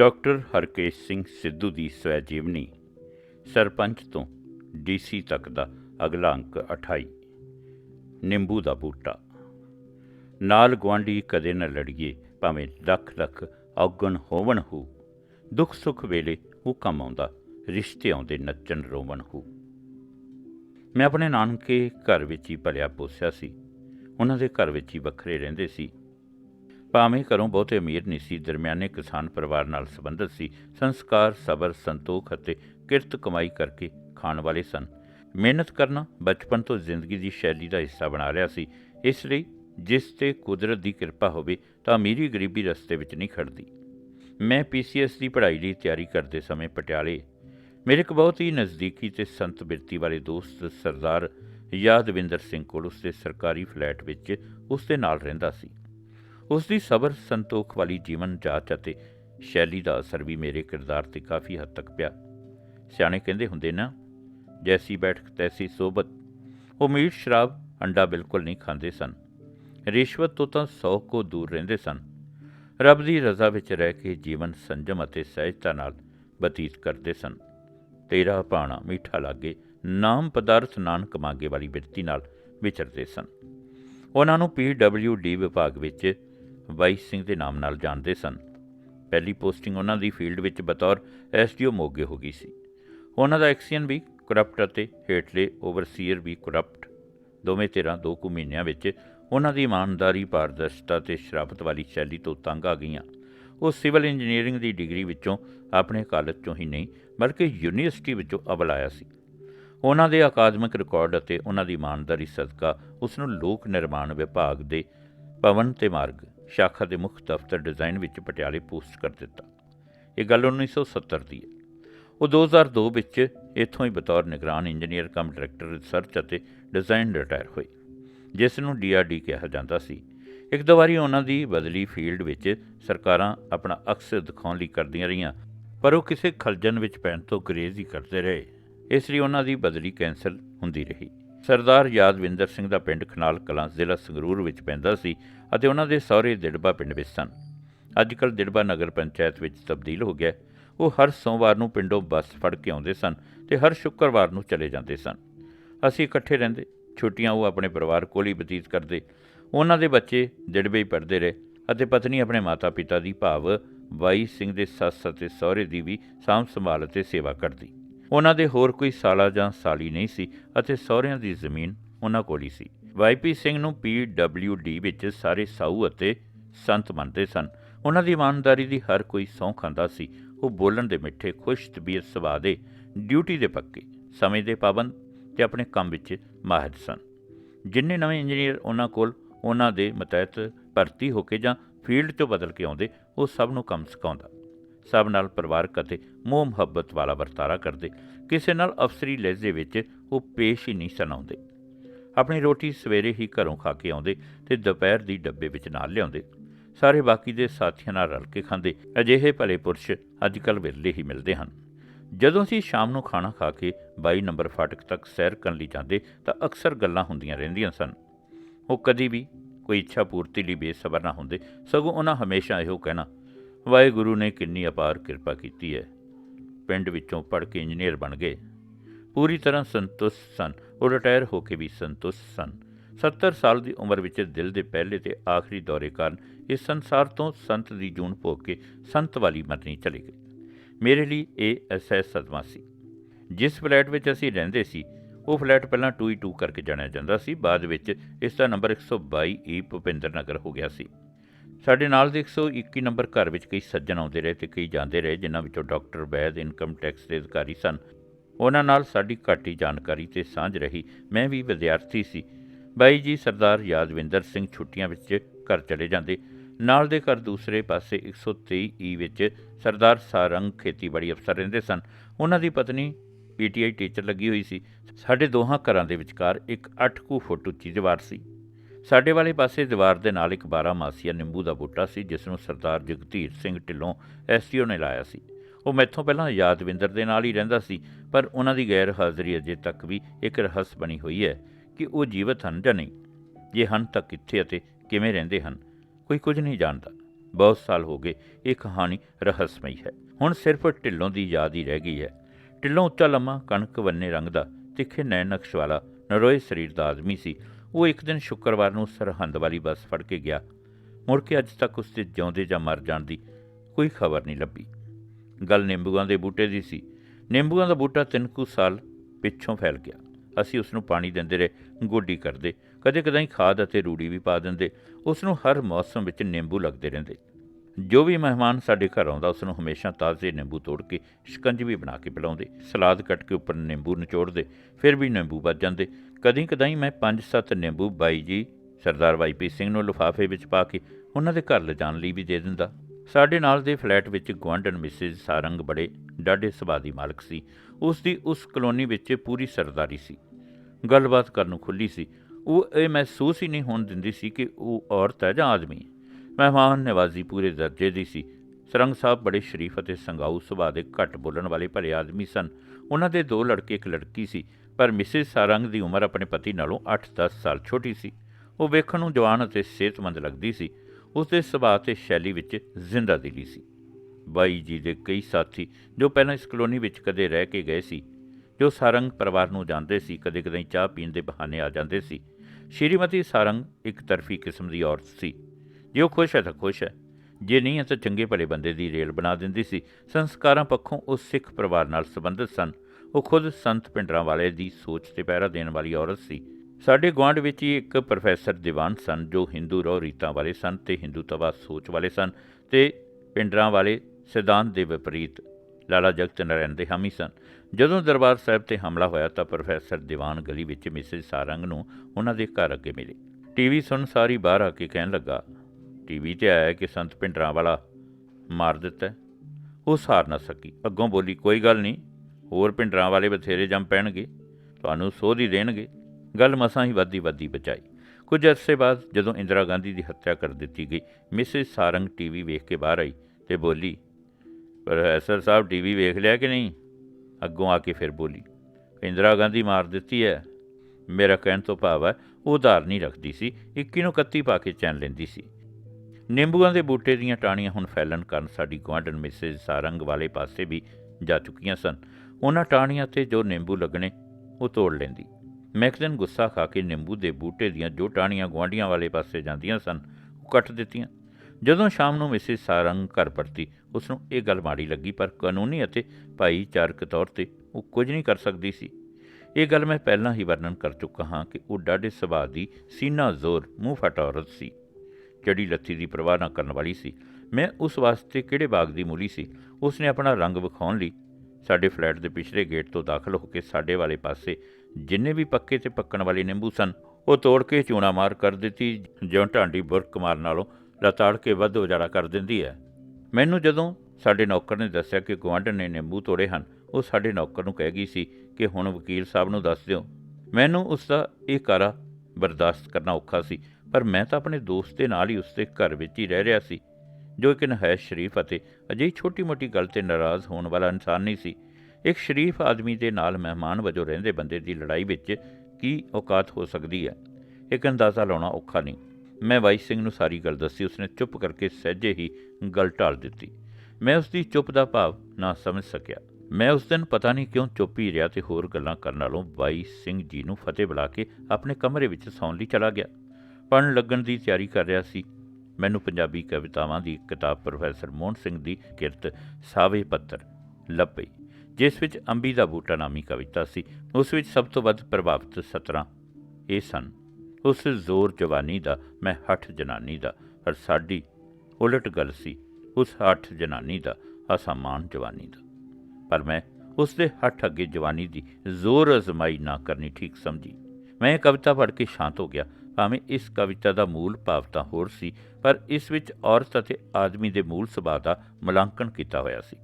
Doctor Harkesh Singh Sidhu ਦੀ ਸਵੈ ਜੀਵਨੀ ਸਰਪੰਚ ਤੋਂ ਡੀਸੀ ਤੱਕ ਦਾ ਅਗਲਾ ਅੰਕ 28 ਨਿੰਬੂ ਦਾ ਬੂਟਾ। ਨਾਲ ਗੁਆਂਢੀ ਕਦੇ ਨਾ ਲੜੀਏ, ਭਾਵੇਂ ਲੱਖ ਲੱਖ ਔਗਣ ਹੋਵਣ ਹੂ। ਦੁੱਖ ਸੁੱਖ ਵੇਲੇ ਉਹ ਕੰਮ ਆਉਂਦਾ, ਰਿਸ਼ਤੇ ਆਉਂਦੇ ਨੱਚਣ ਰੋਵਣ ਹੂ। ਮੈਂ ਆਪਣੇ ਨਾਨਕੇ ਘਰ ਵਿੱਚ ਹੀ ਭਲਿਆ ਪੋਸਿਆ ਸੀ। ਉਹਨਾਂ ਦੇ ਘਰ ਵਿੱਚ ਹੀ ਵੱਖਰੇ ਰਹਿੰਦੇ ਸੀ। ਭਾਵੇਂ ਘਰੋਂ ਬਹੁਤੇ ਅਮੀਰ ਨਹੀਂ ਸੀ, ਦਰਮਿਆਨੇ ਕਿਸਾਨ ਪਰਿਵਾਰ ਨਾਲ ਸੰਬੰਧਿਤ ਸੀ, ਸੰਸਕਾਰ, ਸਬਰ, ਸੰਤੋਖ ਅਤੇ ਕਿਰਤ ਕਮਾਈ ਕਰਕੇ ਖਾਣ ਵਾਲੇ ਸਨ। ਮਿਹਨਤ ਕਰਨਾ ਬਚਪਨ ਤੋਂ ਜ਼ਿੰਦਗੀ ਦੀ ਸ਼ੈਲੀ ਦਾ ਹਿੱਸਾ ਬਣਾ ਰਿਹਾ ਸੀ। ਇਸ ਲਈ ਜਿਸ ਤੇ ਕੁਦਰਤ ਦੀ ਕਿਰਪਾ ਹੋਵੇ ਤਾਂ ਅਮੀਰੀ ਗਰੀਬੀ ਰਸਤੇ ਵਿੱਚ ਨਹੀਂ ਖੜਦੀ। ਮੈਂ ਪੀਸੀਐਸ ਦੀ ਪੜ੍ਹਾਈ ਲਈ ਤਿਆਰੀ ਕਰਦੇ ਸਮੇਂ ਪਟਿਆਲੇ, ਮੇਰੇ ਇੱਕ ਬਹੁਤ ਹੀ ਨਜ਼ਦੀਕੀ ਤੇ ਸੰਤ ਬਿਰਤੀ ਵਾਲੇ ਦੋਸਤ ਸਰਦਾਰ ਯਾਦਵਿੰਦਰ ਸਿੰਘ ਕੋਲ ਉਸਦੇ ਸਰਕਾਰੀ ਫਲੈਟ ਵਿੱਚ ਉਸ ਦੇ ਨਾਲ ਰਹਿੰਦਾ ਸੀ। ਉਸ ਦੀ ਸਬਰ ਸੰਤੋਖ ਵਾਲੀ ਜੀਵਨ ਜਾਚ ਅਤੇ ਸ਼ੈਲੀ ਦਾ ਅਸਰ ਵੀ ਮੇਰੇ ਕਿਰਦਾਰ ਤੇ ਕਾਫੀ ਹੱਦ ਤੱਕ ਪਿਆ। ਸਿਆਣੇ ਕਹਿੰਦੇ ਹੁੰਦੇ ਨਾ, ਜੈਸੀ ਬੈਠਕ ਤੈਸੀ ਸੋਬਤ ਉਹ ਮੀਟ, ਸ਼ਰਾਬ, ਅੰਡਾ ਬਿਲਕੁਲ ਨਹੀਂ ਖਾਂਦੇ ਸਨ। ਰਿਸ਼ਵਤ ਤੋਂ ਤਾਂ ਸੌ ਕੋ ਦੂਰ ਰਹਿੰਦੇ ਸਨ। ਰੱਬ ਦੀ ਰਜ਼ਾ ਵਿੱਚ ਰਹਿ ਕੇ ਜੀਵਨ ਸੰਜਮ ਅਤੇ ਸਹਿਜਤਾ ਨਾਲ ਬਤੀਤ ਕਰਦੇ ਸਨ। ਤੇਰਾ ਭਾਣਾ ਮਿੱਠਾ ਲਾਗੇ, ਨਾਮ ਪਦਾਰਥ ਨਾਨਕ ਮਾਗੇ ਵਾਲੀ ਬਿਰਤੀ ਨਾਲ ਵਿਚਰਦੇ ਸਨ। ਉਹਨਾਂ ਨੂੰ ਡੀ ਵਿਭਾਗ ਵਿੱਚ ਵਾਈ ਸਿੰਘ ਦੇ ਨਾਮ ਨਾਲ ਜਾਣਦੇ ਸਨ। ਪਹਿਲੀ ਪੋਸਟਿੰਗ ਉਹਨਾਂ ਦੀ ਫੀਲਡ ਵਿੱਚ ਬਤੌਰ ਐਸਡੀਓ ਮੋਗੇ ਹੋ ਗਈ ਸੀ। ਉਹਨਾਂ ਦਾ ਐਕਸੀਅਨ ਵੀ ਕਰਪਟ ਅਤੇ ਹੇਠਲੇ ਓਵਰਸੀਅਰ ਵੀ ਕਰਪਟ ਦੋਵੇਂ ਧਿਰਾਂ ਦੋ ਕੁ ਮਹੀਨਿਆਂ ਵਿੱਚ ਉਹਨਾਂ ਦੀ ਇਮਾਨਦਾਰੀ, ਪਾਰਦਰਸ਼ਤਾ ਤੇ ਸ਼ਰਾਫਤ ਵਾਲੀ ਸ਼ੈਲੀ ਤੋਂ ਤੰਗ ਆ ਗਈਆਂ। ਉਹ ਸਿਵਲ ਇੰਜੀਨੀਅਰਿੰਗ ਦੀ ਡਿਗਰੀ ਵਿੱਚੋਂ ਆਪਣੇ ਕਾਲਜ ਚੋਂ ਹੀ ਨਹੀਂ, ਬਲਕਿ ਯੂਨੀਵਰਸਿਟੀ ਵਿੱਚੋਂ ਅਵਲ ਆਇਆ ਸੀ। ਉਹਨਾਂ ਦੇ ਅਕਾਦਮਿਕ ਰਿਕਾਰਡ ਅਤੇ ਉਹਨਾਂ ਦੀ ਇਮਾਨਦਾਰੀ ਸਦਕਾ ਉਸ ਨੂੰ ਲੋਕ ਨਿਰਮਾਣ ਵਿਭਾਗ ਦੇ ਭਵਨ ਤੇ ਮਾਰਗ, ਸ਼ਾਖਾ ਦੇ ਮੁੱਖ ਦਫ਼ਤਰ ਡਿਜ਼ਾਈਨ ਵਿੱਚ ਪਟਿਆਲੇ ਪੋਸਟ ਕਰ ਦਿੱਤਾ। ਇਹ ਗੱਲ 1970 ਦੀ ਹੈ। ਉਹ 2002 ਵਿੱਚ ਇੱਥੋਂ ਹੀ ਬਤੌਰ ਨਿਗਰਾਨ ਇੰਜੀਨੀਅਰ ਕਮ ਡਾਇਰੈਕਟਰ, ਰਿਸਰਚ ਅਤੇ ਡਿਜ਼ਾਈਨ ਰਿਟਾਇਰ ਹੋਏ, ਜਿਸ ਨੂੰ ਡੀਆਰਡੀ ਕਿਹਾ ਜਾਂਦਾ ਸੀ। ਇੱਕ ਦੋ ਵਾਰੀ ਉਹਨਾਂ ਦੀ ਬਦਲੀ ਫੀਲਡ ਵਿੱਚ ਸਰਕਾਰਾਂ ਆਪਣਾ ਅਕਸ ਦਿਖਾਉਣ ਲਈ ਕਰਦੀਆਂ ਰਹੀਆਂ, ਪਰ ਉਹ ਕਿਸੇ ਖਲਜਨ ਵਿੱਚ ਪੈਣ ਤੋਂ ਗਰੇਜ਼ ਹੀ ਕਰਦੇ ਰਹੇ। ਇਸ ਲਈ ਉਹਨਾਂ ਦੀ ਬਦਲੀ ਕੈਂਸਲ ਹੁੰਦੀ ਰਹੀ। ਸਰਦਾਰ ਯਾਦਵਿੰਦਰ ਸਿੰਘ ਦਾ ਪਿੰਡ ਖਨਾਲ ਕਲਾਂ ਜ਼ਿਲ੍ਹਾ ਸੰਗਰੂਰ ਵਿੱਚ ਪੈਂਦਾ ਸੀ ਅਤੇ ਉਹਨਾਂ ਦੇ ਸਹੁਰੇ ਦਿੜਬਾ ਪਿੰਡ ਵਿੱਚ ਸਨ। ਅੱਜਕੱਲ ਦਿੜਬਾ ਨਗਰ ਪੰਚਾਇਤ ਵਿੱਚ ਤਬਦੀਲ ਹੋ ਗਿਆ। ਉਹ ਹਰ ਸੋਮਵਾਰ ਨੂੰ ਪਿੰਡੋਂ ਬੱਸ ਫੜ ਕੇ ਆਉਂਦੇ ਸਨ ਤੇ ਹਰ ਸ਼ੁੱਕਰਵਾਰ ਨੂੰ ਚਲੇ ਜਾਂਦੇ ਸਨ। ਅਸੀਂ ਇਕੱਠੇ ਰਹਿੰਦੇ, ਛੁੱਟੀਆਂ ਉਹ ਆਪਣੇ ਪਰਿਵਾਰ ਕੋਲ ਹੀ ਬਤੀਤ ਕਰਦੇ। ਉਹਨਾਂ ਦੇ ਬੱਚੇ ਦਿੜਬੇ ਹੀ ਪੜ੍ਹਦੇ ਰਹੇ ਅਤੇ ਪਤਨੀ ਆਪਣੇ ਮਾਤਾ-ਪਿਤਾ ਦੀ ਭਾਵ ਬਾਈ ਸਿੰਘ ਦੇ ਸੱਸ ਅਤੇ ਸਹੁਰੇ ਦੀ ਵੀ ਸਾਂਭ ਸੰਭਾਲ ਅਤੇ ਸੇਵਾ ਕਰਦੀ। ਉਹਨਾਂ ਦੇ ਹੋਰ ਕੋਈ ਸਾਲਾ ਜਾਂ ਸਾਲੀ ਨਹੀਂ ਸੀ ਅਤੇ ਸਹੁਰਿਆਂ ਦੀ ਜ਼ਮੀਨ ਉਹਨਾਂ ਕੋਲ ਹੀ ਸੀ। ਵਾਈਪੀ ਸਿੰਘ ਨੂੰ ਡੀ ਵਿੱਚ ਸਾਰੇ ਸਾਊ ਅਤੇ ਸੰਤ ਮੰਨਦੇ ਸਨ। ਉਹਨਾਂ ਦੀ ਇਮਾਨਦਾਰੀ ਦੀ ਹਰ ਕੋਈ ਸਹੁੰ ਖਾਂਦਾ ਸੀ। ਉਹ ਬੋਲਣ ਦੇ ਮਿੱਠੇ, ਖੁਸ਼ ਤਬੀਅਤ ਸੁਭਾਅ ਦੇ ਡਿਊਟੀ ਦੇ ਪੱਕੇ, ਸਮੇਂ ਦੇ ਪਾਬੰਦ ਤੇ ਆਪਣੇ ਕੰਮ ਵਿੱਚ ਮਾਹਿਰ ਸਨ। ਜਿੰਨੇ ਨਵੇਂ ਇੰਜੀਨੀਅਰ ਉਹਨਾਂ ਕੋਲ ਉਹਨਾਂ ਦੇ ਮਤਹਿਤ ਭਰਤੀ ਹੋ ਕੇ ਜਾਂ ਫੀਲਡ ਤੋਂ ਬਦਲ ਕੇ ਆਉਂਦੇ, ਉਹ ਸਭ ਨੂੰ ਕੰਮ ਸਿਖਾਉਂਦਾ। ਸਭ ਨਾਲ ਪਰਿਵਾਰਕ ਅਤੇ ਮੋਹ ਮੁਹੱਬਤ ਵਾਲਾ ਵਰਤਾਰਾ ਕਰਦੇ, ਕਿਸੇ ਨਾਲ ਅਫਸਰੀ ਲਹਿਜ਼ੇ ਵਿੱਚ ਉਹ ਪੇਸ਼ ਹੀ ਨਹੀਂ ਸਨ ਆਪਣੀ ਰੋਟੀ ਸਵੇਰੇ ਹੀ ਘਰੋਂ ਖਾ ਕੇ ਆਉਂਦੇ ਤੇ ਦੁਪਹਿਰ ਦੀ ਡੱਬੇ ਵਿੱਚ ਨਾਲ ਲਿਆਉਂਦੇ। ਸਾਰੇ ਬਾਕੀ ਦੇ ਸਾਥੀਆਂ ਨਾਲ ਰਲ ਕੇ ਖਾਂਦੇ, ਅਜਿਹੇ ਭਲੇ ਪੁਰਸ਼ ਅੱਜਕੱਲ ਵਿਰਲੇ ਹੀ ਮਿਲਦੇ ਹਨ। ਜਦੋਂ ਅਸੀਂ ਸ਼ਾਮ ਨੂੰ ਖਾਣਾ ਖਾ ਕੇ 22 ਨੰਬਰ ਫਾਟਕ ਤੱਕ ਸੈਰ ਕਰਨ ਲਈ ਜਾਂਦੇ ਤਾਂ ਅਕਸਰ ਗੱਲਾਂ ਹੁੰਦੀਆਂ ਰਹਿੰਦੀਆਂ ਸਨ। ਉਹ ਕਦੀ ਵੀ ਕੋਈ ਇੱਛਾ ਪੂਰਤੀ ਲਈ ਬੇਸਬਰ ਨਾ ਹੁੰਦੇ, ਸਗੋਂ ਉਹਨਾਂ ਹਮੇਸ਼ਾ ਇਹੋ ਕਹਿਣਾ ਵਾਹਿਗੁਰੂ ਨੇ ਕਿੰਨੀ ਅਪਾਰ ਕਿਰਪਾ ਕੀਤੀ ਹੈ। ਪਿੰਡ ਵਿੱਚੋਂ ਪੜ੍ਹ ਕੇ ਇੰਜੀਨੀਅਰ ਬਣ ਗਏ। ਪੂਰੀ ਤਰ੍ਹਾਂ ਸੰਤੁਸ਼ਟ ਸਨ। ਉਹ ਰਿਟਾਇਰ ਹੋ ਕੇ ਵੀ ਸੰਤੁਸ਼ਟ ਸਨ। 70 ਸਾਲ ਦੀ ਉਮਰ ਵਿੱਚ ਦਿਲ ਦੇ ਪਹਿਲੇ ਤੇ ਆਖਰੀ ਦੌਰੇ ਕਾਰਨ ਇਸ ਸੰਸਾਰ ਤੋਂ ਸੰਤ ਦੀ ਜੂਨ ਭੋਗ ਕੇ ਸੰਤ ਵਾਲੀ ਮਰਨੀ ਚਲੇ ਗਏ ਮੇਰੇ ਲਈ ਇਹ ਅਸਹਿ ਸਦਮਾ ਸੀ। ਜਿਸ ਫਲੈਟ ਵਿੱਚ ਅਸੀਂ ਰਹਿੰਦੇ ਸੀ, ਉਹ ਫਲੈਟ ਪਹਿਲਾਂ 2E2 ਕਰਕੇ ਜਾਣਿਆ ਜਾਂਦਾ ਸੀ। ਬਾਅਦ ਵਿੱਚ ਇਸ ਦਾ ਨੰਬਰ 122 ਈ ਭੁਪਿੰਦਰ ਨਗਰ ਹੋ ਗਿਆ ਸੀ। ਸਾਡੇ ਨਾਲ ਦੇ 121 ਨੰਬਰ ਘਰ ਵਿੱਚ ਕਈ ਸੱਜਣ ਆਉਂਦੇ ਰਹੇ ਤੇ ਕਈ ਜਾਂਦੇ ਰਹੇ, ਜਿਨ੍ਹਾਂ ਵਿੱਚੋਂ ਡਾਕਟਰ ਵੈਦ, ਇਨਕਮ ਟੈਕਸ ਦੇ ਅਧਿਕਾਰੀ ਸਨ। ਉਹਨਾਂ ਨਾਲ ਸਾਡੀ ਘਾਟੀ ਜਾਣਕਾਰੀ ਤੇ ਸਾਂਝ ਰਹੀ। ਮੈਂ ਵੀ ਵਿਦਿਆਰਥੀ ਸੀ। ਬਾਈ ਜੀ ਸਰਦਾਰ ਯਾਦਵਿੰਦਰ ਸਿੰਘ ਛੁੱਟੀਆਂ ਵਿੱਚ ਘਰ ਚਲੇ ਜਾਂਦੇ। ਨਾਲ ਦੇ ਘਰ ਦੂਸਰੇ ਪਾਸੇ 123 ਈ ਵਿੱਚ ਸਰਦਾਰ ਸਾਰੰਗ ਖੇਤੀਬਾੜੀ ਅਫਸਰ ਰਹਿੰਦੇ ਸਨ। ਉਹਨਾਂ ਦੀ ਪਤਨੀ ਪੀਟੀਆਈ ਟੀਚਰ ਲੱਗੀ ਹੋਈ ਸੀ। ਸਾਡੇ ਦੋਹਾਂ ਘਰਾਂ ਦੇ ਵਿਚਕਾਰ ਇੱਕ 8 ਕੁ ਫੁੱਟ ਉੱਚੀ ਦੀਵਾਰ ਸੀ। ਸਾਡੇ ਵਾਲੇ ਪਾਸੇ ਦੀਵਾਰ ਦੇ ਨਾਲ ਇੱਕ 12 ਮਾਸੀਆ ਨਿੰਬੂ ਦਾ ਬੂਟਾ ਸੀ ਜਿਸ ਨੂੰ ਸਰਦਾਰ ਜਗਧੀਰ ਸਿੰਘ ਢਿੱਲੋਂ ਐਸਟੀਓ ਨੇ ਲਾਇਆ ਸੀ। ਉਹ ਮੈਥੋਂ ਪਹਿਲਾਂ ਯਾਦਵਿੰਦਰ ਦੇ ਨਾਲ ਹੀ ਰਹਿੰਦਾ ਸੀ, ਪਰ ਉਹਨਾਂ ਦੀ ਗੈਰ ਹਾਜ਼ਰੀ ਅਜੇ ਤੱਕ ਵੀ ਇੱਕ ਰਹੱਸ ਬਣੀ ਹੋਈ ਹੈ ਕਿ ਉਹ ਜੀਵਤ ਹਨ ਜਾਂ ਨਹੀਂ। ਜੇ ਹਨ ਤਾਂ ਕਿੱਥੇ ਅਤੇ ਕਿਵੇਂ ਰਹਿੰਦੇ ਹਨ, ਕੋਈ ਕੁਝ ਨਹੀਂ ਜਾਣਦਾ। ਬਹੁਤ ਸਾਲ ਹੋ ਗਏ, ਇਹ ਕਹਾਣੀ ਰਹੱਸਮਈ ਹੈ। ਹੁਣ ਸਿਰਫ ਢਿੱਲੋਂ ਦੀ ਯਾਦ ਹੀ ਰਹਿ ਗਈ ਹੈ। ਢਿੱਲੋਂ ਉੱਚਾ ਲੰਮਾ, ਕਣਕ ਵੰਨੇ ਰੰਗ ਦਾ, ਤਿੱਖੇ ਨੈਣ ਨਕਸ਼ ਵਾਲਾ, ਨਰੋਏ ਸਰੀਰ ਦਾ ਆਦਮੀ ਸੀ। ਉਹ ਇੱਕ ਦਿਨ ਸ਼ੁੱਕਰਵਾਰ ਨੂੰ ਸਰਹੰਦ ਵਾਲੀ ਬੱਸ ਫੜ ਕੇ ਗਿਆ। ਮੁੜ ਕੇ ਅੱਜ ਤੱਕ ਉਸ ਦੇ ਜਿਉਂਦੇ ਜਾਂ ਮਰ ਜਾਣ ਦੀ ਕੋਈ ਖਬਰ ਨਹੀਂ ਲੱਭੀ। ਗੱਲ ਨਿੰਬੂਆਂ ਦੇ ਬੂਟੇ ਦੀ ਸੀ। ਨਿੰਬੂਆਂ ਦਾ ਬੂਟਾ ਤਿੰਨ ਕੁ ਸਾਲ ਪਿੱਛੋਂ ਫੈਲ ਗਿਆ। ਅਸੀਂ ਉਸ ਨੂੰ ਪਾਣੀ ਦਿੰਦੇ ਰਹੇ, ਗੋਡੀ ਕਰਦੇ ਕਦੇ ਕਦਾਈ ਖਾਦ ਅਤੇ ਰੂੜੀ ਵੀ ਪਾ ਦਿੰਦੇ। ਉਸ ਨੂੰ ਹਰ ਮੌਸਮ ਵਿੱਚ ਨਿੰਬੂ ਲੱਗਦੇ ਰਹਿੰਦੇ। ਜੋ ਵੀ ਮਹਿਮਾਨ ਸਾਡੇ ਘਰ ਆਉਂਦਾ ਉਸ ਨੂੰ ਹਮੇਸ਼ਾ ਤਾਜ਼ੇ ਨਿੰਬੂ ਤੋੜ ਕੇ ਸ਼ਿਕੰਜਵੀ ਬਣਾ ਕੇ ਪਿਲਾਉਂਦੇ। ਸਲਾਦ ਕੱਟ ਕੇ ਉੱਪਰ ਨਿੰਬੂ ਨਿਚੋੜਦੇ, ਫਿਰ ਵੀ ਨਿੰਬੂ ਵੱਜ ਜਾਂਦੇ। ਕਦੀ ਕਦਾਈ ਮੈਂ 5-7 ਨਿੰਬੂ ਬਾਈ ਜੀ, ਸਰਦਾਰ ਵਾਈਪੀ ਸਿੰਘ ਨੂੰ ਲਿਫਾਫੇ ਵਿੱਚ ਪਾ ਕੇ ਉਹਨਾਂ ਦੇ ਘਰ ਲਿਜਾਣ ਲਈ ਵੀ ਦੇ ਦਿੰਦਾ। ਸਾਡੇ ਨਾਲ ਦੇ ਫਲੈਟ ਵਿੱਚ ਗੁਆਂਢਣ ਮਿਸਿਸ ਸਾਰੰਗ ਬੜੇ ਡਾਢੇ ਸੁਭਾਅ ਦੀ ਮਾਲਕ ਸੀ। ਉਸ ਦੀ ਉਸ ਕਲੋਨੀ ਵਿੱਚ ਪੂਰੀ ਸਰਦਾਰੀ ਸੀ। ਗੱਲਬਾਤ ਕਰਨ ਨੂੰ ਖੁੱਲੀ ਸੀ। ਉਹ ਇਹ ਮਹਿਸੂਸ ਹੀ ਨਹੀਂ ਹੋਣ ਦਿੰਦੀ ਸੀ ਕਿ ਉਹ ਔਰਤ ਹੈ ਜਾਂ ਆਦਮੀ ਹੈ। ਮਹਿਮਾਨ ਨਿਵਾਜ਼ੀ ਪੂਰੇ ਦਰਜੇ ਦੀ ਸੀ। ਸਰੰਗ ਸਾਹਿਬ ਬੜੇ ਸ਼ਰੀਫ ਅਤੇ ਸੰਗਾਊ ਸੁਭਾਅ ਦੇ ਘੱਟ ਬੋਲਣ ਵਾਲੇ ਭਲੇ ਆਦਮੀ ਸਨ। ਉਹਨਾਂ ਦੇ ਦੋ ਲੜਕੇ, ਇੱਕ ਲੜਕੀ ਸੀ। ਪਰ ਮਿਸਿਸ ਸਾਰੰਗ ਦੀ ਉਮਰ ਆਪਣੇ ਪਤੀ ਨਾਲੋਂ 8-10 ਸਾਲ ਛੋਟੀ ਸੀ। ਉਹ ਵੇਖਣ ਨੂੰ ਜਵਾਨ ਅਤੇ ਸਿਹਤਮੰਦ ਲੱਗਦੀ ਸੀ। ਉਸ ਦੇ ਸੁਭਾਅ ਤੇ ਸ਼ੈਲੀ ਵਿੱਚ ਜ਼ਿੰਦਾ ਦਿਲੀ ਸੀ। ਬਾਈ ਜੀ ਦੇ ਕਈ ਸਾਥੀ ਜੋ ਪਹਿਲਾਂ ਇਸ ਕਲੋਨੀ ਵਿੱਚ ਕਦੇ ਰਹਿ ਕੇ ਗਏ ਸੀ, ਜੋ ਸਾਰੰਗ ਪਰਿਵਾਰ ਨੂੰ ਜਾਣਦੇ ਸੀ ਕਦੇ ਕਦੇ ਚਾਹ ਪੀਣ ਦੇ ਬਹਾਨੇ ਆ ਜਾਂਦੇ ਸੀ। ਸ਼੍ਰੀਮਤੀ ਸਾਰੰਗ ਇੱਕ ਤਰਫੀ ਕਿਸਮ ਦੀ ਔਰਤ ਸੀ। ਜੇ ਉਹ ਖੁਸ਼ ਹੈ ਤਾਂ ਖੁਸ਼ ਹੈ, ਜੇ ਨਹੀਂ ਹੈ ਤਾਂ ਚੰਗੇ ਭਲੇ ਬੰਦੇ ਦੀ ਰੇਲ ਬਣਾ ਦਿੰਦੀ ਸੀ। ਸੰਸਕਾਰਾਂ ਪੱਖੋਂ ਉਹ ਸਿੱਖ ਪਰਿਵਾਰ ਨਾਲ ਸੰਬੰਧਿਤ ਸਨ। ਉਹ ਖੁਦ ਸੰਤ ਪਿੰਡਰਾਂ ਵਾਲੇ ਦੀ ਸੋਚ ਤੇ ਪਹਿਰਾ ਦੇਣ ਵਾਲੀ ਔਰਤ ਸੀ। ਸਾਡੇ ਗੁਆਂਢ ਵਿੱਚ ਹੀ ਇੱਕ ਪ੍ਰੋਫੈਸਰ ਦੀਵਾਨ ਸਨ, ਜੋ ਹਿੰਦੂ ਰੋ ਰੀਤਾਂ ਵਾਲੇ ਸਨ ਤੇ ਹਿੰਦੂਤਵਾ ਸੋਚ ਵਾਲੇ ਸਨ ਤੇ ਪਿੰਡਰਾਂ ਵਾਲੇ ਸਿਧਾਂਤ ਦੇ ਵਿਪਰੀਤ ਲਾਲਾ ਜਗਤ ਨਾਰਾਇਣ ਦੇ ਹਾਮੀ ਸਨ। ਜਦੋਂ ਦਰਬਾਰ ਸਾਹਿਬ ਤੇ ਹਮਲਾ ਹੋਇਆ ਤਾਂ ਪ੍ਰੋਫੈਸਰ ਦੀਵਾਨ ਗਲੀ ਵਿੱਚ ਮਿਸਿਸ ਸਾਰੰਗ ਨੂੰ ਉਹਨਾਂ ਦੇ ਘਰ ਅੱਗੇ ਮਿਲੇ। ਟੀਵੀ ਸੁਣ ਸਾਰੀ ਬਾਹਰ ਆ ਕੇ ਕਹਿਣ ਲੱਗਾ, ਟੀਵੀ ਤੇ ਆਇਆ ਕਿ ਸੰਤ ਪਿੰਡਰਾਂ ਵਾਲਾ ਮਾਰ ਦਿੱਤਾ ਉਹ ਸਾਰ ਨਾ ਸਕੀ। ਅੱਗੋਂ ਬੋਲੀ, ਕੋਈ ਗੱਲ ਨਹੀਂ ਹੋਰ ਪਿੰਡਰਾਂ ਵਾਲੇ ਬਥੇਰੇ ਜੰਮ ਪੈਣਗੇ, ਤੁਹਾਨੂੰ ਸੋਧ ਹੀ ਦੇਣਗੇ। ਗੱਲ ਮਸਾਂ ਹੀ ਵੱਧਦੀ ਵੱਧਦੀ ਬਚਾਈ। ਕੁਝ ਅਰਸੇ ਬਾਅਦ ਜਦੋਂ ਇੰਦਰਾ ਗਾਂਧੀ ਦੀ ਹੱਤਿਆ ਕਰ ਦਿੱਤੀ ਗਈ, ਮਿਸਿਸ ਸਾਰੰਗ ਟੀਵੀ ਵੇਖ ਕੇ ਬਾਹਰ ਆਈ ਤੇ ਬੋਲੀ, ਪ੍ਰੋਫੈਸਰ ਸਾਹਿਬ, ਟੀਵੀ ਵੇਖ ਲਿਆ ਕਿ ਨਹੀਂ? ਅੱਗੋਂ ਆ ਕੇ ਫਿਰ ਬੋਲੀ, ਇੰਦਰਾ ਗਾਂਧੀ ਮਾਰ ਦਿੱਤੀ ਹੈ ਮੇਰਾ ਕਹਿਣ ਤੋਂ ਭਾਵ ਹੈ ਉਹ ਉਧਾਰ ਨਹੀਂ ਰੱਖਦੀ ਸੀ 21 ਨੂੰ 31 ਪਾ ਕੇ ਚੈਨ ਲੈਂਦੀ ਸੀ। ਨਿੰਬੂਆਂ ਦੇ ਬੂਟੇ ਦੀਆਂ ਟਾਹਣੀਆਂ ਹੁਣ ਫੈਲਣ ਕਾਰਨ ਸਾਡੀ ਗੁਆਂਢਣ ਮਿਸਿਸ ਸਾਰੰਗ ਵਾਲੇ ਪਾਸੇ ਵੀ ਜਾ ਚੁੱਕੀਆਂ ਸਨ। ਉਹਨਾਂ ਟਾਹਣੀਆਂ ਤੇ ਜੋ ਨਿੰਬੂ ਲੱਗਣੇ, ਉਹ ਤੋੜ ਲੈਂਦੀ। ਮੈਂ ਇੱਕ ਦਿਨ ਗੁੱਸਾ ਖਾ ਕੇ ਨਿੰਬੂ ਦੇ ਬੂਟੇ ਦੀਆਂ ਜੋ ਟਾਹਣੀਆਂ ਗੁਆਂਢੀਆਂ ਵਾਲੇ ਪਾਸੇ ਜਾਂਦੀਆਂ ਸਨ, ਉਹ ਕੱਟ ਦਿੱਤੀਆਂ। ਜਦੋਂ ਸ਼ਾਮ ਨੂੰ ਮਿਸਿਸ ਸਾਰੰਗ ਘਰ ਪਰਤੀ ਉਸ ਨੂੰ ਇਹ ਗੱਲ ਮਾੜੀ ਲੱਗੀ, ਪਰ ਕਾਨੂੰਨੀ ਅਤੇ ਭਾਈਚਾਰਕ ਤੌਰ ਤੇ ਉਹ ਕੁਝ ਨਹੀਂ ਕਰ ਸਕਦੀ ਸੀ। ਇਹ ਗੱਲ ਮੈਂ ਪਹਿਲਾਂ ਹੀ ਵਰਣਨ ਕਰ ਚੁੱਕਾ ਹਾਂ ਕਿ ਉਹ ਡਾਢੇ ਸੁਭਾਅ ਦੀ ਸੀਨਾ ਜ਼ੋਰ ਮੂੰਹ ਫਟ ਔਰਤ ਸੀ। ਜੜੀ ਲੱਥੀ ਦੀ ਪਰਵਾਹ ਨਾ ਕਰਨ ਵਾਲੀ ਸੀ। ਮੈਂ ਉਸ ਵਾਸਤੇ ਕਿਹੜੇ ਬਾਗ ਦੀ ਮੂਲੀ ਸੀ? ਉਸ ਨੇ ਆਪਣਾ ਰੰਗ ਵਿਖਾਉਣ ਲਈ ਸਾਡੇ ਫਲੈਟ ਦੇ ਪਿਛਲੇ ਗੇਟ ਤੋਂ ਦਾਖਲ ਹੋ ਕੇ ਸਾਡੇ ਵਾਲੇ ਪਾਸੇ ਜਿੰਨੇ ਵੀ ਪੱਕੇ ਤੇ ਪੱਕਣ ਵਾਲੇ ਨਿੰਬੂ ਸਨ, ਉਹ ਤੋੜ ਕੇ ਚੂਣਾ ਮਾਰ ਕਰ ਦਿੱਤੀ, ਜਿਉਂ ਢਾਂਡੀ ਬੁਰਕ ਮਾਰ ਨਾਲੋਂ ਲਤਾੜ ਕੇ ਵੱਧ ਉਜਾੜਾ ਕਰ ਦਿੰਦੀ ਹੈ। ਮੈਨੂੰ ਜਦੋਂ ਸਾਡੇ ਨੌਕਰ ਨੇ ਦੱਸਿਆ ਕਿ ਗੁਆਂਢਣ ਨੇ ਨਿੰਬੂ ਤੋੜੇ ਹਨ, ਉਹ ਸਾਡੇ ਨੌਕਰ ਨੂੰ ਕਹਿ ਗਈ ਸੀ ਕਿ ਹੁਣ ਵਕੀਲ ਸਾਹਿਬ ਨੂੰ ਦੱਸ ਦਿਓ। ਮੈਨੂੰ ਉਸ ਦਾ ਇਹ ਕਾਰਾ ਬਰਦਾਸ਼ਤ ਕਰਨਾ ਔਖਾ ਸੀ, ਪਰ ਮੈਂ ਤਾਂ ਆਪਣੇ ਦੋਸਤ ਦੇ ਨਾਲ ਹੀ ਉਸ ਦੇ ਘਰ ਵਿੱਚ ਹੀ ਰਹਿ ਰਿਹਾ ਸੀ। ਜੋ ਇੱਕ ਨਹਾਇਸ਼ ਸ਼ਰੀਫ ਅਤੇ ਅਜਿਹੀ ਛੋਟੀ-ਮੋਟੀ ਗੱਲ ਤੇ ਨਾਰਾਜ਼ ਹੋਣ ਵਾਲਾ ਇਨਸਾਨ ਨਹੀਂ ਸੀ, ਇੱਕ ਸ਼ਰੀਫ ਆਦਮੀ ਦੇ ਨਾਲ ਮਹਿਮਾਨ ਵਜੋਂ ਰਹਿੰਦੇ ਬੰਦੇ ਦੀ ਲੜਾਈ ਵਿੱਚ ਕੀ ਔਕਾਤ ਹੋ ਸਕਦੀ ਹੈ? ਇੱਕ ਅੰਦਾਜ਼ਾ ਲਾਉਣਾ ਔਖਾ ਨਹੀਂ। ਮੈਂ ਵਾਈ ਸਿੰਘ ਨੂੰ ਸਾਰੀ ਗੱਲ ਦੱਸੀ, ਉਸਨੇ ਚੁੱਪ ਕਰਕੇ ਸਹਿਜੇ ਹੀ ਗੱਲ ਢਾਲ ਦਿੱਤੀ। ਮੈਂ ਉਸ ਦੀ ਚੁੱਪ ਦਾ ਭਾਵ ਨਾ ਸਮਝ ਸਕਿਆ। ਮੈਂ ਉਸ ਦਿਨ ਪਤਾ ਨਹੀਂ ਕਿਉਂ ਚੁੱਪ ਹੀ ਰਿਹਾ ਤੇ ਹੋਰ ਗੱਲਾਂ ਕਰਨ ਨਾਲੋਂ ਬਾਈ ਸਿੰਘ ਜੀ ਨੂੰ ਫਤਿਹ ਬੁਲਾ ਕੇ ਆਪਣੇ ਕਮਰੇ ਵਿੱਚ ਸੌਣ ਲਈ ਚਲਾ ਗਿਆ। ਪੜ੍ਹਨ ਲੱਗਣ ਦੀ ਤਿਆਰੀ ਕਰ ਰਿਹਾ ਸੀ। ਮੈਨੂੰ ਪੰਜਾਬੀ ਕਵਿਤਾਵਾਂ ਦੀ ਇੱਕ ਕਿਤਾਬ ਪ੍ਰੋਫੈਸਰ ਮੋਹਨ ਸਿੰਘ ਦੀ ਕਿਰਤ ਸਾਵੇ ਪੱਤਰ ਲੱਭ ਪਈ ਜਿਸ ਵਿੱਚ ਅੰਬੀ ਦਾ ਬੂਟਾ ਨਾਮੀ ਕਵਿਤਾ ਸੀ। ਉਸ ਵਿੱਚ ਸਭ ਤੋਂ ਵੱਧ ਪ੍ਰਭਾਵਿਤ ਸਤਰਾਂ ਇਹ ਸਨ, ਉਸ ਜ਼ੋਰ ਜਵਾਨੀ ਦਾ, ਮੈਂ ਹੱਠ ਜਨਾਨੀ ਦਾ, ਪਰ ਸਾਡੀ ਉਲਟ ਗੱਲ ਸੀ, ਉਸ ਹੱਠ ਜਨਾਨੀ ਦਾ ਅਸਮਾਨ ਜਵਾਨੀ ਦਾ। ਪਰ ਮੈਂ ਉਸ ਦੇ ਹੱਠ ਅੱਗੇ ਜਵਾਨੀ ਦੀ ਜ਼ੋਰ ਅਜ਼ਮਾਈ ਨਾ ਕਰਨੀ ਠੀਕ ਸਮਝੀ। ਮੈਂ ਇਹ ਕਵਿਤਾ ਪੜ੍ਹ ਕੇ ਸ਼ਾਂਤ ਹੋ ਗਿਆ ਭਾਵੇਂ ਇਸ ਕਵਿਤਾ ਦਾ ਮੂਲ ਭਾਵ ਤਾਂ ਹੋਰ ਸੀ, ਪਰ ਇਸ ਵਿੱਚ ਔਰਤ ਅਤੇ ਆਦਮੀ ਦੇ ਮੂਲ ਸੁਭਾਅ ਦਾ ਮੁਲਾਂਕਣ ਕੀਤਾ ਹੋਇਆ ਸੀ।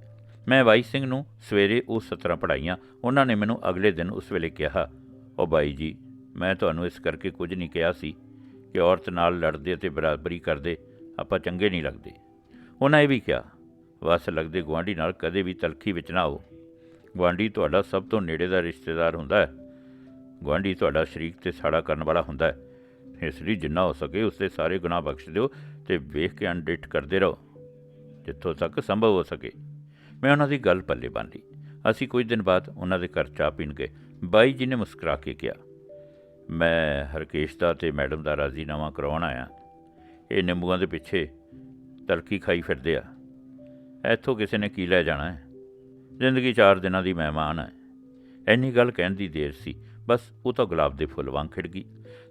ਮੈਂ ਬਾਈ ਸਿੰਘ ਨੂੰ ਸਵੇਰੇ ਉਹ ਸਤਰਾਂ ਪੜਾਈਆਂ ਉਹਨਾਂ ਨੇ ਮੈਨੂੰ ਅਗਲੇ ਦਿਨ ਉਸ ਵੇਲੇ ਕਿਹਾ ਉਹ ਬਾਈ ਜੀ, ਮੈਂ ਤੁਹਾਨੂੰ ਇਸ ਕਰਕੇ ਕੁਝ ਨਹੀਂ ਕਿਹਾ ਸੀ ਕਿ ਔਰਤ ਨਾਲ ਲੜਦੇ ਅਤੇ ਬਰਾਬਰੀ ਕਰਦੇ ਆਪਾਂ ਚੰਗੇ ਨਹੀਂ ਲੱਗਦੇ। ਉਹਨਾਂ ਇਹ ਵੀ ਕਿਹਾ, ਵਸ ਲੱਗਦੇ ਗੁਆਂਢੀ ਨਾਲ ਕਦੇ ਵੀ ਤਲਖੀ ਵਿੱਚ ਨਾ ਆਓ। ਗੁਆਂਢੀ ਤੁਹਾਡਾ ਸਭ ਤੋਂ ਨੇੜੇ ਦਾ ਰਿਸ਼ਤੇਦਾਰ ਹੁੰਦਾ ਹੈ। ਗੁਆਂਢੀ ਤੁਹਾਡਾ ਸ਼ਰੀਕ ਤੇ ਸਾੜਾ ਕਰਨ ਵਾਲਾ ਹੁੰਦਾ ਹੈ। ਇਸ ਲਈ ਜਿੰਨਾ ਹੋ ਸਕੇ ਉਸਦੇ ਸਾਰੇ ਗੁਨਾਹ ਬਖਸ਼ ਦਿਓ ਤੇ ਵੇਖ ਕੇ ਅਣਡਿੱਠ ਕਰਦੇ ਰਹੋ, ਜਿੱਥੋਂ ਤੱਕ ਸੰਭਵ ਹੋ ਸਕੇ। ਮੈਂ ਉਹਨਾਂ ਦੀ ਗੱਲ ਪੱਲੇ ਬੰਨ ਲਈ ਅਸੀਂ ਕੁਝ ਦਿਨ ਬਾਅਦ ਉਹਨਾਂ ਦੇ ਘਰ ਚਾਹ ਪੀਣ ਗਏ। ਬਾਈ ਜੀ ਨੇ ਮੁਸਕਰਾ ਕੇ ਕਿਹਾ, ਮੈਂ ਹਰਕੇਸ਼ ਦਾ ਤੇ ਮੈਡਮ ਦਾ ਰਾਜ਼ੀਨਾਮਾ ਕਰਵਾਉਣ ਆਇਆ। ਇਹ ਨਿੰਬੂਆਂ ਦੇ ਪਿੱਛੇ ਤਲਕੀ ਖਾਈ ਫਿਰਦੇ ਆ। ਇੱਥੋਂ ਕਿਸੇ ਨੇ ਕੀ ਲੈ ਜਾਣਾ ਹੈ? ਜ਼ਿੰਦਗੀ ਚਾਰ ਦਿਨਾਂ ਦੀ ਮਹਿਮਾਨ ਹੈ। ਐਨੀ ਗੱਲ ਕਹਿਣ ਦੀ ਦੇਰ ਸੀ। ਬਸ ਉਹ ਤਾਂ ਗੁਲਾਬ ਦੇ ਫੁੱਲ ਵਾਂਗ ਖਿੜ ਗਈ।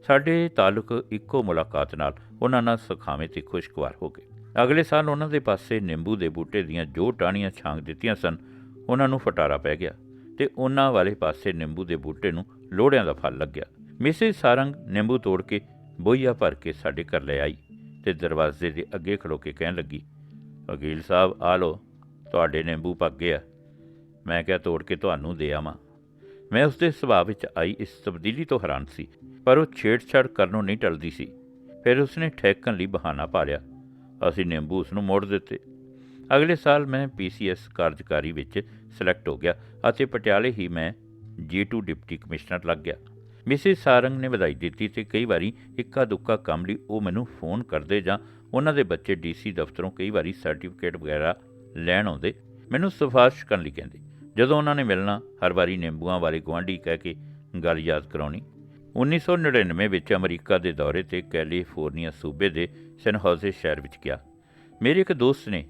ਸਾਡੇ ਤਾਲੁਕ ਇੱਕੋ ਮੁਲਾਕਾਤ ਨਾਲ ਉਹਨਾਂ ਨਾਲ ਸੁਖਾਵੇਂ ਤੇ ਖੁਸ਼ਗਵਾਰ ਹੋ ਗਏ। ਅਗਲੇ ਸਾਲ ਉਹਨਾਂ ਦੇ ਪਾਸੇ ਨਿੰਬੂ ਦੇ ਬੂਟੇ ਦੀਆਂ ਜੋ ਟਾਹਣੀਆਂ ਛਾਂਗ ਦਿੱਤੀਆਂ ਸਨ, ਉਹਨਾਂ ਨੂੰ ਫਟਾਰਾ ਪੈ ਗਿਆ ਤੇ ਉਹਨਾਂ ਵਾਲੇ ਪਾਸੇ ਨਿੰਬੂ ਦੇ ਬੂਟੇ ਨੂੰ ਲੋੜਿਆਂ ਦਾ ਫਲ ਲੱਗਿਆ। ਮਿਸਿਸ ਸਾਰੰਗ ਨਿੰਬੂ ਤੋੜ ਕੇ ਬੋਈਆ ਭਰ ਕੇ ਸਾਡੇ ਘਰ ਲੈ ਆਈ ਤੇ ਦਰਵਾਜ਼ੇ ਦੇ ਅੱਗੇ ਖਲੋ ਕੇ ਕਹਿਣ ਲੱਗੀ, ਵਕੀਲ ਸਾਹਿਬ, ਆ ਲੋ ਤੁਹਾਡੇ ਨਿੰਬੂ ਪੱਕ ਗਿਆ। ਮੈਂ ਕਿਹਾ ਤੋੜ ਕੇ ਤੁਹਾਨੂੰ ਦੇ ਆਵਾਂ। ਮੈਂ ਉਸਦੇ ਸੁਭਾਅ ਵਿੱਚ ਆਈ ਇਸ ਤਬਦੀਲੀ ਤੋਂ ਹੈਰਾਨ ਸੀ, ਪਰ ਉਹ ਛੇੜਛਾੜ ਕਰਨੋਂ ਨਹੀਂ ਟਲਦੀ ਸੀ। ਫਿਰ ਉਸਨੇ ਠੇਕਣ ਲਈ ਬਹਾਨਾ ਪਾ ਲਿਆ ਅਸੀਂ ਨਿੰਬੂ ਉਸ ਨੂੰ ਮੋੜ ਦਿੱਤੇ। ਅਗਲੇ ਸਾਲ ਮੈਂ ਪੀਸੀਐਸ ਕਾਰਜਕਾਰੀ ਵਿੱਚ ਸਿਲੈਕਟ ਹੋ ਗਿਆ ਅਤੇ ਪਟਿਆਲੇ ਹੀ ਮੈਂ ਜੀ2 ਡਿਪਟੀ ਕਮਿਸ਼ਨਰ ਲੱਗ ਗਿਆ। ਮਿਸਿਸ ਸਾਰੰਗ ਨੇ ਵਧਾਈ ਦਿੱਤੀ ਤੇ ਕਈ ਵਾਰੀ ਇੱਕਾ ਦੁੱਕਾ ਕੰਮ ਲਈ ਉਹ ਮੈਨੂੰ ਫੋਨ ਕਰਦੇ ਜਾਂ ਉਹਨਾਂ ਦੇ ਬੱਚੇ ਡੀਸੀ ਦਫ਼ਤਰੋਂ ਕਈ ਵਾਰੀ ਸਰਟੀਫਿਕੇਟ ਵਗੈਰਾ ਲੈਣ ਆਉਂਦੇ ਮੈਨੂੰ ਸਿਫਾਰਿਸ਼ ਕਰਨ ਲਈ ਕਹਿੰਦੇ। ਜਦੋਂ ਉਹਨਾਂ ਨੇ ਮਿਲਣਾ, ਹਰ ਵਾਰੀ ਨਿੰਬੂਆਂ ਵਾਲੇ ਗੁਆਂਢੀ ਕਹਿ ਕੇ ਗੱਲ ਯਾਦ ਕਰਾਉਣੀ। 1999 ਵਿੱਚ ਅਮਰੀਕਾ ਦੇ ਦੌਰੇ ਤੇ ਕੈਲੀਫੋਰਨੀਆ ਸੂਬੇ ਦੇ ਸੈਨਹੋਜ਼ੇ ਸ਼ਹਿਰ ਵਿੱਚ ਗਿਆ। ਮੇਰੇ ਇੱਕ ਦੋਸਤ ਨੇ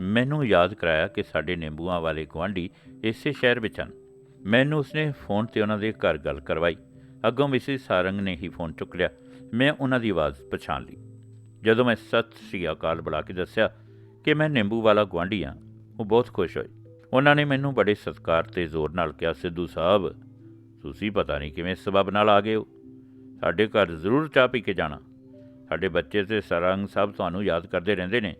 ਮੈਨੂੰ ਯਾਦ ਕਰਾਇਆ ਕਿ ਸਾਡੇ ਨਿੰਬੂਆਂ ਵਾਲੇ ਗੁਆਂਢੀ ਇਸੇ ਸ਼ਹਿਰ ਵਿੱਚ ਹਨ। ਮੈਨੂੰ ਉਸਨੇ ਫੋਨ ਤੇ ਉਹਨਾਂ ਦੇ ਘਰ ਗੱਲ ਕਰਵਾਈ। ਅੱਗੋਂ ਮਿਸਿਸ ਸਾਰੰਗ ਨੇ ਹੀ ਫੋਨ ਚੁੱਕ ਲਿਆ। ਮੈਂ ਉਹਨਾਂ ਦੀ ਆਵਾਜ਼ ਪਛਾਣ ਲਈ। ਜਦੋਂ ਮੈਂ ਸਤਿ ਸ਼੍ਰੀ ਅਕਾਲ ਬੁਲਾ ਕੇ ਦੱਸਿਆ ਕਿ ਮੈਂ ਨਿੰਬੂ ਵਾਲਾ ਗੁਆਂਢੀ ਹਾਂ, ਉਹ ਬਹੁਤ ਖੁਸ਼ ਹੋਏ। ਉਹਨਾਂ ਨੇ ਮੈਨੂੰ ਬੜੇ ਸਤਿਕਾਰ ਤੇ ਜ਼ੋਰ ਨਾਲ ਕਿਹਾ, ਸਿੱਧੂ ਸਾਹਿਬ, ਤੁਸੀਂ ਪਤਾ ਨਹੀਂ ਕਿਵੇਂ ਸਬਬ ਨਾਲ ਆ ਗਏ ਹੋ। ਸਾਡੇ ਘਰ ਜ਼ਰੂਰ ਚਾਹ ਪੀ ਕੇ ਜਾਣਾ। ਸਾਡੇ ਬੱਚੇ ਤੇ ਸਰੰਗ ਸਾਹਿਬ ਤੁਹਾਨੂੰ ਯਾਦ ਕਰਦੇ ਰਹਿੰਦੇ ਨੇ।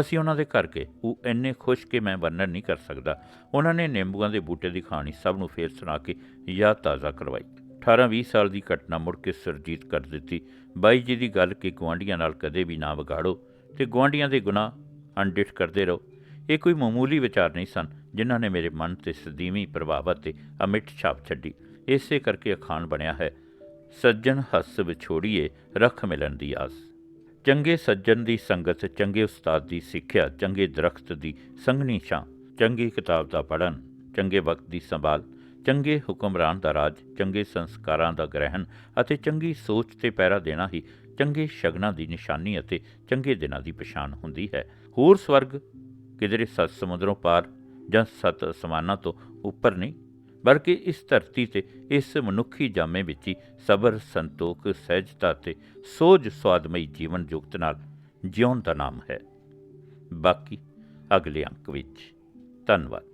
ਅਸੀਂ ਉਹਨਾਂ ਦੇ ਘਰ ਗਏ। ਉਹ ਇੰਨੇ ਖੁਸ਼ ਕਿ ਮੈਂ ਵਰਣਨ ਨਹੀਂ ਕਰ ਸਕਦਾ। ਉਹਨਾਂ ਨੇ ਨਿੰਬੂਆਂ ਦੇ ਬੂਟੇ ਦੀ ਕਹਾਣੀ ਸਭ ਨੂੰ ਫੇਰ ਸੁਣਾ ਕੇ ਯਾਦ ਤਾਜ਼ਾ ਕਰਵਾਈ। 18-20 ਸਾਲ ਦੀ ਘਟਨਾ ਮੁੜ ਕੇ ਸਰਜੀਤ ਕਰ ਦਿੱਤੀ। ਬਾਈ ਜੀ ਦੀ ਗੱਲ ਕਿ ਗੁਆਂਢੀਆਂ ਨਾਲ ਕਦੇ ਵੀ ਨਾ ਵਿਗਾੜੋ ਤੇ ਗੁਆਂਢੀਆਂ ਦੇ ਗੁਨਾਹ ਅਣਡਿਠ ਕਰਦੇ ਰਹੋ। ਇਹ ਕੋਈ ਮਾਮੂਲੀ ਵਿਚਾਰ ਨਹੀਂ ਸਨ, ਜਿਨ੍ਹਾਂ ਨੇ ਮੇਰੇ ਮਨ ਤੇ ਸਦੀਵੀ ਪ੍ਰਭਾਵ ਅਤੇ ਅਮਿਟ ਛਾਪ ਛੱਡੀ। ਇਸੇ ਕਰਕੇ ਅਖਾਣ ਬਣਿਆ ਹੈ, ਸੱਜਣ ਹੱਸ ਵਿਛੋੜੀਏ, ਰੱਖ ਮਿਲਣ ਦੀ ਆਸ। ਚੰਗੇ ਸੱਜਣ ਦੀ ਸੰਗਤ, ਚੰਗੇ ਉਸਤਾਦ ਦੀ ਸਿੱਖਿਆ, ਚੰਗੇ ਦਰਖਤ ਦੀ ਸੰਘਣੀ ਛਾਂ, ਚੰਗੀ ਕਿਤਾਬ ਦਾ ਪੜ੍ਹਨ, ਚੰਗੇ ਵਕਤ ਦੀ ਸੰਭਾਲ, ਚੰਗੇ ਹੁਕਮਰਾਨ ਦਾ ਰਾਜ, ਚੰਗੇ ਸੰਸਕਾਰਾਂ ਦਾ ਗ੍ਰਹਿਣ ਅਤੇ ਚੰਗੀ ਸੋਚ ਤੇ ਪਹਿਰਾ ਦੇਣਾ ਹੀ ਚੰਗੇ ਸ਼ਗਨਾਂ ਦੀ ਨਿਸ਼ਾਨੀ ਅਤੇ ਚੰਗੇ ਦਿਨਾਂ ਦੀ ਪਛਾਣ ਹੁੰਦੀ ਹੈ। ਹੋਰ ਸਵਰਗ ਕਿਧਰੇ ਸੱਤ ਸਮੁੰਦਰੋਂ ਪਾਰ ਜਾਂ ਸਤ ਅਸਮਾਨਾਂ ਤੋਂ ਉੱਪਰ ਨਹੀਂ, ਬਲਕਿ ਇਸ ਧਰਤੀ ਤੇ ਇਸ ਮਨੁੱਖੀ ਜਾਮੇ ਵਿੱਚ ਹੀ ਸਬਰ, ਸੰਤੋਖ, ਸਹਿਜਤਾ ਤੇ ਸੋਝ ਸਵਾਦਮਈ ਜੀਵਨ ਜੁਗਤ ਨਾਲ ਜਿਉਣ ਦਾ ਨਾਮ ਹੈ। ਬਾਕੀ ਅਗਲੇ ਅੰਕ ਵਿੱਚ। ਧੰਨਵਾਦ।